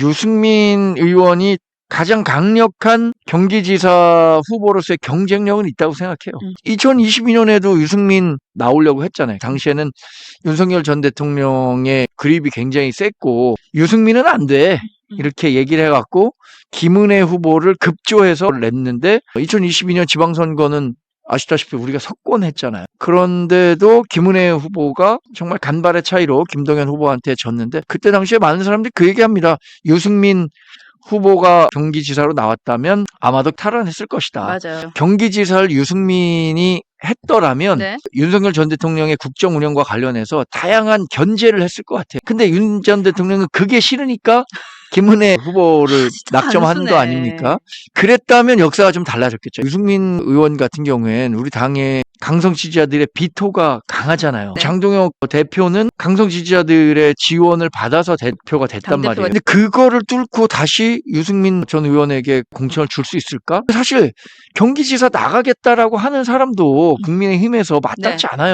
유승민 의원이 가장 강력한 경기지사 후보로서의 경쟁력은 있다고 생각해요. 음. 2022년에도 유승민 나오려고 했잖아요. 당시에는 윤석열 전 대통령의 그립이 굉장히 셌고 유승민은 안 돼. 음. 이렇게 얘기를 해갖고 김은혜 후보를 급조해서 냈는데 2022년 지방선거는 아시다시피 우리가 석권했잖아요. 그런데도 김은혜 후보가 정말 간발의 차이로 김동연 후보한테 졌는데 그때 당시에 많은 사람들이 그 얘기합니다. 유승민 후보가 경기지사로 나왔다면 아마도 탈환했을 것이다. 맞아요. 경기지사를 유승민이 했더라면 네. 윤석열 전 대통령의 국정 운영과 관련해서 다양한 견제를 했을 것 같아요. 근데 윤 전 대통령은 그게 싫으니까 김은혜 후보를 진짜 낙점하는 거. 아닙니까? 그랬다면 역사가 좀 달라졌겠죠. 유승민 의원 같은 경우엔 우리 당의 강성 지지자들의 비토가 강하잖아요. 네. 장동혁 대표는 강성 지지자들의 지원을 받아서 대표가 됐단 말이에요. 근데 그거를 뚫고 다시 유승민 전 의원에게 공천을 줄 수 있을까? 사실 경기지사 나가겠다라고 하는 사람도 국민의힘에서 마땅치 않아요.